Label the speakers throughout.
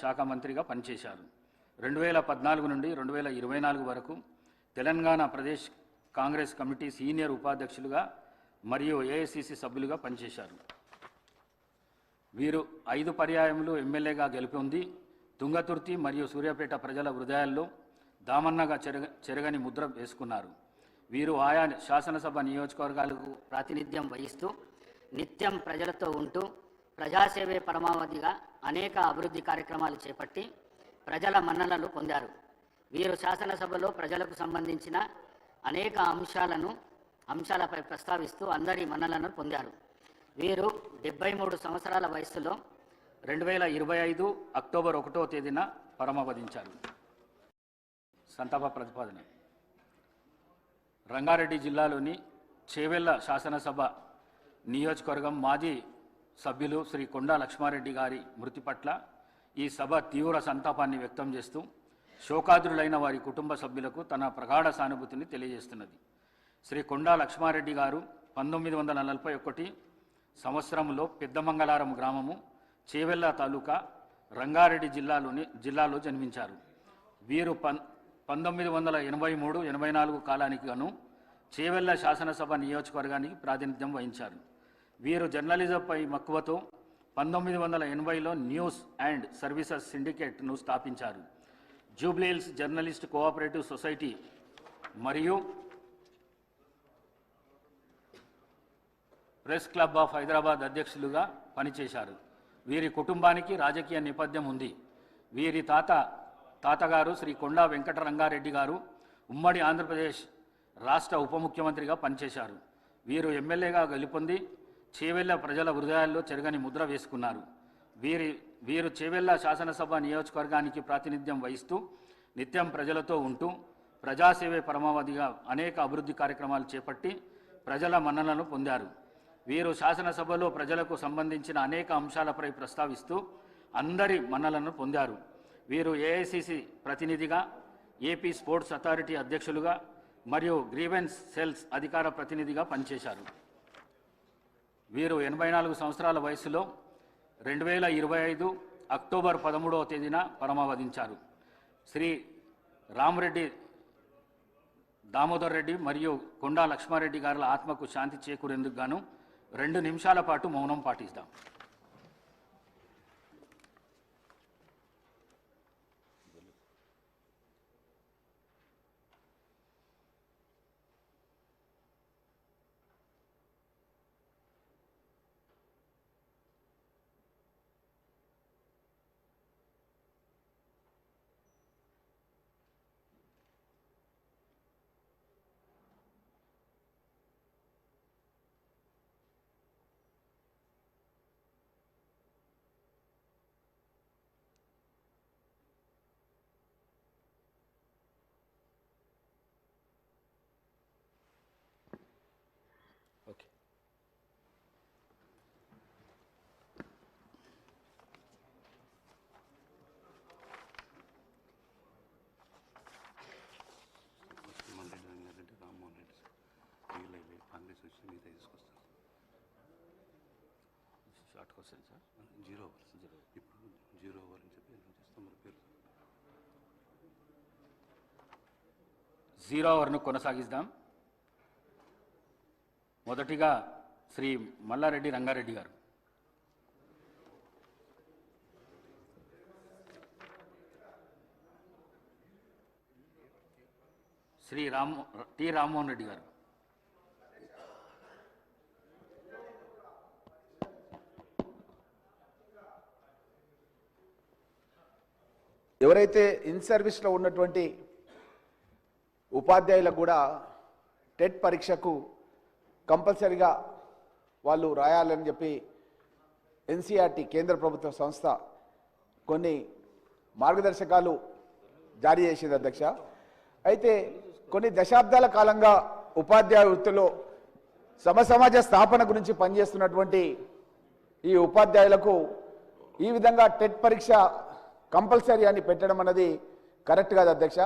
Speaker 1: శాఖ మంత్రిగా పనిచేశారు. రెండు వేల పద్నాలుగు నుండి రెండు వేల ఇరవై నాలుగు వరకు తెలంగాణ ప్రదేశ్ కాంగ్రెస్ కమిటీ సీనియర్ ఉపాధ్యక్షులుగా మరియు ఏఐసిసి సభ్యులుగా పనిచేశారు. వీరు ఐదు పర్యాయములు ఎమ్మెల్యేగా గెలుపొంది తుంగతుర్తి మరియు సూర్యాపేట ప్రజల హృదయాల్లో దామన్నగా చెరగ చెరగని ముద్ర వేసుకున్నారు. వీరు ఆయా శాసనసభ నియోజకవర్గాలకు
Speaker 2: ప్రాతినిధ్యం వహిస్తూ నిత్యం ప్రజలతో ఉంటూ ప్రజాసేవే పరమావధిగా అనేక అభివృద్ధి కార్యక్రమాలు చేపట్టి ప్రజల మన్ననలు పొందారు. వీరు శాసనసభలో ప్రజలకు సంబంధించిన అనేక అంశాలను అంశాలపై ప్రస్తావిస్తూ అందరి మన్నలను పొందారు. వీరు డెబ్బై మూడు సంవత్సరాల వయస్సులో
Speaker 1: రెండు వేల ఇరవై ఐదు అక్టోబర్ ఒకటో తేదీన పరమవధించారు. సంతాప ప్రతిపాదన. రంగారెడ్డి జిల్లాలోని చేవెళ్ళ శాసనసభ నియోజకవర్గం మాజీ సభ్యులు శ్రీ కొండా లక్ష్మారెడ్డి గారి మృతి పట్ల ఈ సభ తీవ్ర సంతాపాన్ని వ్యక్తం చేస్తూ శోకాదురులైన వారి కుటుంబ సభ్యులకు తన ప్రగాఢ సానుభూతిని తెలియజేస్తున్నది. శ్రీ కొండా లక్ష్మారెడ్డి గారు పంతొమ్మిది వందల నలభై ఒకటి సంవత్సరంలో పెద్దమంగళారం గ్రామము చేవెళ్ళ తాలూకా రంగారెడ్డి జిల్లాలోని జిల్లాలో జన్మించారు. వీరు పన్ పంతొమ్మిది వందల ఎనభై మూడు ఎనభై నాలుగు కాలానికి గాను చేవెళ్ళ శాసనసభ నియోజకవర్గానికి ప్రాతినిధ్యం వహించారు. వీరు జర్నలిజంపై మక్కువతో పంతొమ్మిది వందల ఎనభైలో న్యూస్ అండ్ సర్వీసెస్ సిండికేట్ను స్థాపించారు. జూబ్లీహిల్స్ జర్నలిస్ట్ కోఆపరేటివ్ సొసైటీ మరియు ప్రెస్ క్లబ్ ఆఫ్ హైదరాబాద్ అధ్యక్షులుగా పనిచేశారు. వీరి కుటుంబానికి రాజకీయ నేపథ్యం ఉంది. వీరి తాత తాతగారు శ్రీ కొండా వెంకటరంగారెడ్డి గారు ఉమ్మడి ఆంధ్రప్రదేశ్ రాష్ట్ర ఉప ముఖ్యమంత్రిగా పనిచేశారు. వీరు ఎమ్మెల్యేగా గెలుపొంది చేవెళ్ళ ప్రజల హృదయాల్లో చెరగని ముద్ర వేసుకున్నారు. వీరి వీరు చేవెళ్ళ శాసనసభ నియోజకవర్గానికి ప్రాతినిధ్యం వహిస్తూ నిత్యం ప్రజలతో ఉంటూ ప్రజాసేవే పరమావధిగా అనేక అభివృద్ధి కార్యక్రమాలు చేపట్టి ప్రజల మన్ననలను పొందారు. వీరు శాసనసభలో ప్రజలకు సంబంధించిన అనేక అంశాలపై ప్రస్తావిస్తూ అందరి మన్నలను పొందారు. వీరు ఏఐసిసి ప్రతినిధిగా ఏపీ స్పోర్ట్స్ అథారిటీ అధ్యక్షులుగా మరియు గ్రీవెన్స్ సెల్స్ అధికార ప్రతినిధిగా పనిచేశారు. వీరు ఎనభై నాలుగు సంవత్సరాల వయసులో రెండు వేల ఇరవై ఐదు అక్టోబర్ పదమూడవ తేదీన పరమావధించారు. శ్రీ రామరెడ్డి దామోదర్ రెడ్డి మరియు కొండా లక్ష్మారెడ్డి గారుల ఆత్మకు శాంతి చేకూరేందుకు గాను రెండు నిమిషాల పాటు మౌనం పాటిస్తాం ఓకే
Speaker 3: మండలి రంగారెడ్డి రామ్మోహన్ రెడ్డి సార్ వీళ్ళవి కాంగ్రెస్ వచ్చి మిగతా తీసుకొస్తారు
Speaker 1: సార్?
Speaker 3: జీరో ఓవర్ జీరో ఇప్పుడు జీరో ఓవర్ అని చెప్పి చేస్తాం మరి పేరు
Speaker 1: జీరో అవర్ను కొనసాగిద్దాం. మొదటిగా శ్రీ మల్లారెడ్డి రంగారెడ్డి గారు. శ్రీ రామ్ టి రామ్మోహన్ రెడ్డి గారు.
Speaker 4: ఎవరైతే ఇన్ సర్వీస్లో ఉన్నటువంటి ఉపాధ్యాయులకు కూడా టెట్ పరీక్షకు కంపల్సరిగా వాళ్ళు రాయాలని చెప్పి ఎన్సీఆర్టీ కేంద్ర ప్రభుత్వ సంస్థ కొన్ని మార్గదర్శకాలు జారీ చేసింది అధ్యక్ష. అయితే కొన్ని దశాబ్దాల కాలంగా ఉపాధ్యాయ వృత్తిలో సమసమాజ స్థాపన గురించి పనిచేస్తున్నటువంటి ఈ ఉపాధ్యాయులకు ఈ విధంగా టెట్ పరీక్ష కంపల్సరీ అని పెట్టడం అన్నది కరెక్ట్ కాదు అధ్యక్ష.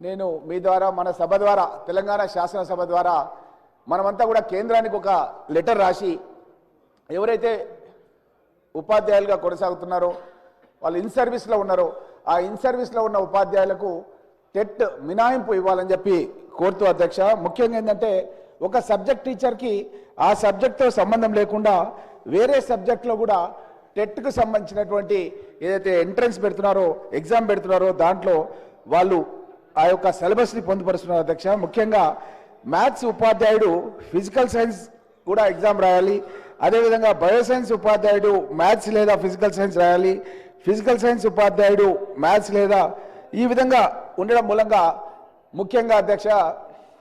Speaker 4: నేను మీ ద్వారా మన సభ ద్వారా తెలంగాణ శాసనసభ ద్వారా మనమంతా కూడా కేంద్రానికి ఒక లెటర్ రాసి ఎవరైతే ఉపాధ్యాయులుగా కొనసాగుతున్నారో వాళ్ళు ఇన్ సర్వీస్లో ఉన్నారో ఆ ఇన్ సర్వీస్లో ఉన్న ఉపాధ్యాయులకు టెట్ మినాయింపు ఇవ్వాలని చెప్పి కోరుతూ అధ్యక్ష. ముఖ్యంగా ఏంటంటే ఒక సబ్జెక్ట్ టీచర్కి ఆ సబ్జెక్ట్తో సంబంధం లేకుండా వేరే సబ్జెక్ట్లో కూడా టెట్కు సంబంధించినటువంటి ఏదైతే ఎంట్రన్స్ పెడుతున్నారో ఎగ్జామ్ పెడుతున్నారో దాంట్లో వాళ్ళు ఆ యొక్క సిలబస్ని పొందుపరుస్తున్నారు అధ్యక్ష. ముఖ్యంగా మ్యాథ్స్ ఉపాధ్యాయుడు ఫిజికల్ సైన్స్ కూడా ఎగ్జామ్ రాయాలి. అదేవిధంగా బయోసైన్స్ ఉపాధ్యాయుడు మ్యాథ్స్ లేదా ఫిజికల్ సైన్స్ రాయాలి. ఫిజికల్ సైన్స్ ఉపాధ్యాయుడు మ్యాథ్స్ లేదా ఈ విధంగా ఉండడం మూలంగా ముఖ్యంగా అధ్యక్ష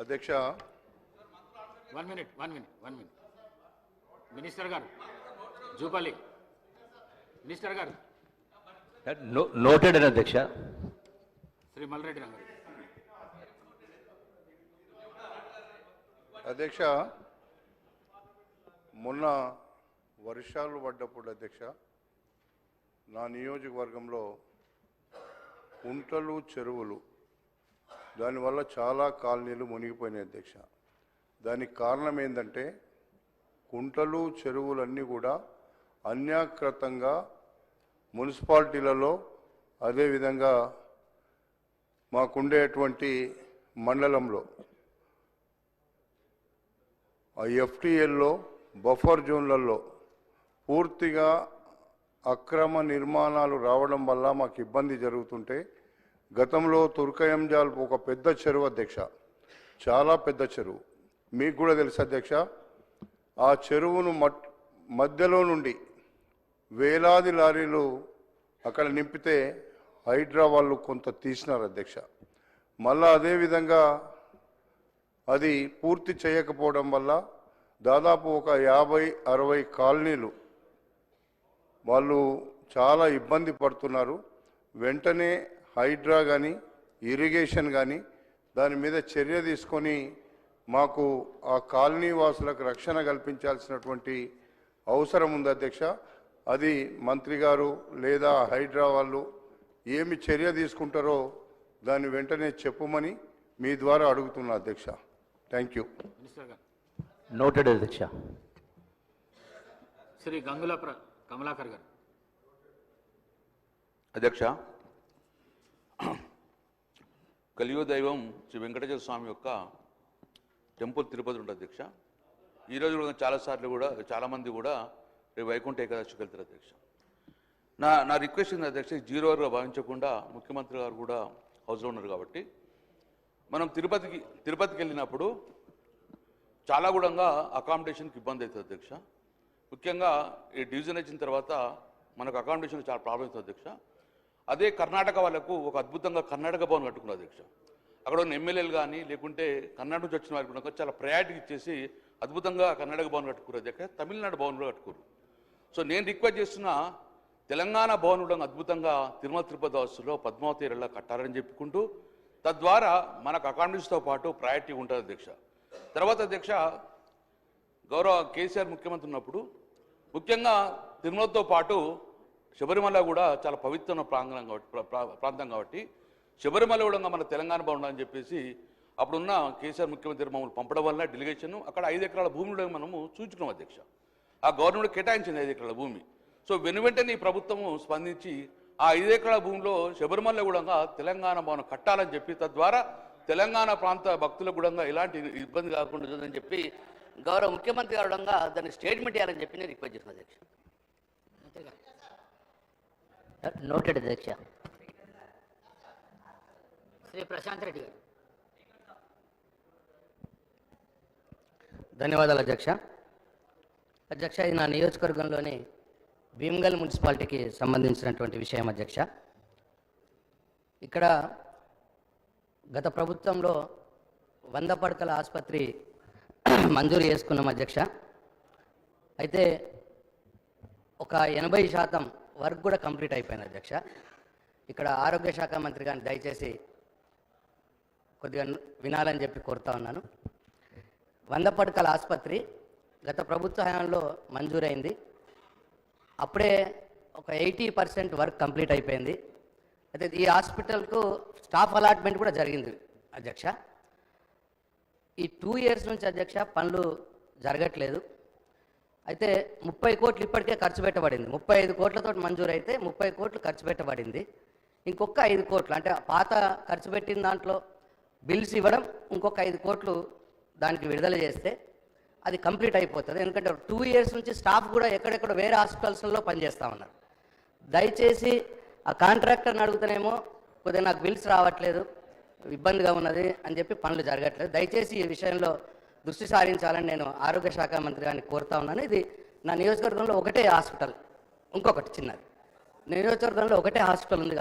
Speaker 5: అధ్యక్ష.
Speaker 1: One minute one minute one minute. Minister గారు జూపల్లి. మినిస్టర్ గారు.
Speaker 6: నోటెడ్ అని అధ్యక్ష.
Speaker 1: శ్రీ మల్రెడ్డి రంగారెడ్డి
Speaker 5: అధ్యక్ష మొన్న వర్షాలు పడ్డప్పుడు అధ్యక్ష నా నియోజకవర్గంలో కుంటలు చెరువులు దానివల్ల చాలా కాలనీలు మునిగిపోయినాయి అధ్యక్ష. దానికి కారణం ఏంటంటే కుంటలు చెరువులన్నీ కూడా అన్యాకృతంగా మున్సిపాలిటీలలో అదేవిధంగా మాకుండేటువంటి మండలంలో ఆ ఎఫ్టీఎల్లో బఫర్ జోన్లలో పూర్తిగా అక్రమ నిర్మాణాలు రావడం వల్ల మాకు ఇబ్బంది జరుగుతుంటే గతంలో తుర్కయంజాల్ ఒక పెద్ద చెరువు అధ్యక్ష. చాలా పెద్ద చెరువు. మీకు కూడా తెలుసు అధ్యక్ష. ఆ చెరువును మట్ మధ్యలో నుండి వేలాది లారీలు అక్కడ నింపితే హైడ్రా వాళ్ళు కొంత తీసినారు అధ్యక్ష. మళ్ళా అదేవిధంగా అది పూర్తి చేయకపోవడం వల్ల దాదాపు ఒక యాభై అరవై కాలనీలు వాళ్ళు చాలా ఇబ్బంది పడుతున్నారు. వెంటనే హైడ్రా కానీ ఇరిగేషన్ కానీ దాని మీద చర్య తీసుకొని మాకు ఆ కాలనీ వాసులకు రక్షణ కల్పించాల్సినటువంటి అవసరం ఉంది అధ్యక్ష. అది మంత్రి గారు లేదా హైడ్రా వాళ్ళు ఏమి చర్య తీసుకుంటారో దాన్ని వెంటనే చెప్పమని మీ ద్వారా అడుగుతున్నా అధ్యక్ష. థ్యాంక్ యూ
Speaker 6: నోటెడ్ అధ్యక్ష.
Speaker 1: శ్రీ గంగుల కమలాకర్ గారు.
Speaker 3: అధ్యక్ష కలియుగ దైవం శ్రీ వెంకటేశ్వర స్వామి యొక్క టెంపుల్ తిరుపతి ఉంటుంది అధ్యక్ష. ఈరోజు కూడా చాలాసార్లు కూడా చాలామంది కూడా రేపు వైకుంఠ ఏకాదశికి వెళ్తారు అధ్యక్ష. నా నా రిక్వెస్ట్ ఉంది అధ్యక్ష జీరో వర్గా భావించకుండా ముఖ్యమంత్రి గారు కూడా హౌస్లో ఉన్నారు కాబట్టి మనం తిరుపతికి తిరుపతికి వెళ్ళినప్పుడు చాలా కూడా అకామిడేషన్కి ఇబ్బంది అవుతుంది అధ్యక్ష. ముఖ్యంగా ఈ డివిజన్ వచ్చిన తర్వాత మనకు అకామిడేషన్ చాలా ప్రాబ్లం అవుతుంది అధ్యక్ష. అదే కర్ణాటక వాళ్ళకు ఒక అద్భుతంగా కర్ణాటక భవన్ కట్టుకున్నారు అధ్యక్ష. అక్కడ ఉన్న ఎమ్మెల్యేలు కానీ లేకుంటే కర్ణాటక నుంచి వచ్చిన వారికి కూడా చాలా ప్రయారిటీ ఇచ్చేసి అద్భుతంగా కర్ణాటక భవన్ కట్టుకున్నారు అధ్యక్ష. తమిళనాడు భవన్ కూడా కట్టుకోరు సో నేను రిక్వెస్ట్ చేస్తున్న తెలంగాణ భవన్ కూడా అద్భుతంగా తిరుమల తిరుపతి హౌస్లో పద్మావతి ఏరియాలో కట్టారని చెప్పుకుంటూ తద్వారా మనకు అకామిడేషన్తో పాటు ప్రయారిటీ ఉంటుంది అధ్యక్ష. తర్వాత అధ్యక్ష గౌరవ కేసీఆర్ ముఖ్యమంత్రి ఉన్నప్పుడు ముఖ్యంగా తిరుమలతో పాటు శబరిమల కూడా చాలా పవిత్ర ప్రాంగణం కాబట్టి ప్రా- ప్రాంతం కాబట్టి శబరిమల కూడా మన తెలంగాణ బాగుండాలని చెప్పేసి అప్పుడున్న కేసీఆర్ ముఖ్యమంత్రి మమ్మల్ని పంపడం వల్ల డెలిగేషన్ అక్కడ ఐదు ఎకరాల భూమి మనము చూచుకున్నాం అధ్యక్ష. ఆ గవర్నమెంట్ కేటాయించింది ఐదు ఎకరాల భూమి. సో వెనువెంటనే ఈ ప్రభుత్వము స్పందించి ఆ ఐదు ఎకరాల భూమిలో శబరిమల కూడా తెలంగాణ భవనం కట్టాలని చెప్పి తద్వారా తెలంగాణ ప్రాంత భక్తులకు కూడా ఎలాంటి ఇబ్బంది కాకుండా ఉంటుందని చెప్పి
Speaker 2: గౌరవ ముఖ్యమంత్రి గారు దాన్ని స్టేట్మెంట్ ఇవ్వాలని చెప్పి నేను రిక్వెస్ట్ చేసిన అధ్యక్ష.
Speaker 7: నోటెడ్ అధ్యక్ష.
Speaker 2: శ్రీ ప్రశాంత్ రెడ్డి
Speaker 7: ధన్యవాదాలు అధ్యక్ష. అధ్యక్ష ఇది నా నియోజకవర్గంలోని భీమ్గల్ మున్సిపాలిటీకి సంబంధించినటువంటి విషయం అధ్యక్ష. ఇక్కడ గత ప్రభుత్వంలో వంద పడకల ఆసుపత్రి మంజూరు చేసుకున్నాం అధ్యక్ష. అయితే ఒక ఎనభై శాతం వర్క్ కూడా కంప్లీట్ అయిపోయింది అధ్యక్ష. ఇక్కడ ఆరోగ్య శాఖ మంత్రి గారిని దయచేసి కొద్దిగా వినాలని చెప్పి కోరుతా ఉన్నాను. వంద పడకల ఆసుపత్రి గత ప్రభుత్వ హయాంలో మంజూరైంది. అప్పుడే ఒక ఎయిటీ పర్సెంట్ వర్క్ కంప్లీట్ అయిపోయింది. అయితే ఈ హాస్పిటల్కు స్టాఫ్ అలాట్మెంట్ కూడా జరిగింది అధ్యక్ష. ఈ టూ ఇయర్స్ నుంచి అధ్యక్ష పనులు జరగట్లేదు. అయితే ముప్పై కోట్లు ఇప్పటికే ఖర్చు పెట్టబడింది. ముప్పై ఐదు కోట్లతో మంజూరు అయితే ముప్పై కోట్లు ఖర్చు పెట్టబడింది. ఇంకొక ఐదు కోట్లు అంటే పాత ఖర్చు పెట్టిన దాంట్లో బిల్స్ ఇవ్వడం ఇంకొక ఐదు కోట్లు దానికి విడుదల చేస్తే అది కంప్లీట్ అయిపోతుంది. ఎందుకంటే టూ ఇయర్స్ నుంచి స్టాఫ్ కూడా ఎక్కడెక్కడ వేరే హాస్పిటల్స్లో పనిచేస్తూ ఉన్నారు. దయచేసి ఆ కాంట్రాక్టర్ని అడుగుతానేమో కొద్దిగా నాకు బిల్స్ రావట్లేదు ఇబ్బందిగా ఉన్నది అని చెప్పి పనులు జరగట్లేదు. దయచేసి ఈ విషయంలో దృష్టి సారించాలని నేను ఆరోగ్య శాఖ మంత్రి గారిని కోరుతా ఉన్నాను. ఇది నా నియోజకవర్గంలో ఒకటే హాస్పిటల్ ఇంకొకటి చిన్నది. నియోజకవర్గంలో ఒకటే హాస్పిటల్ ఉంది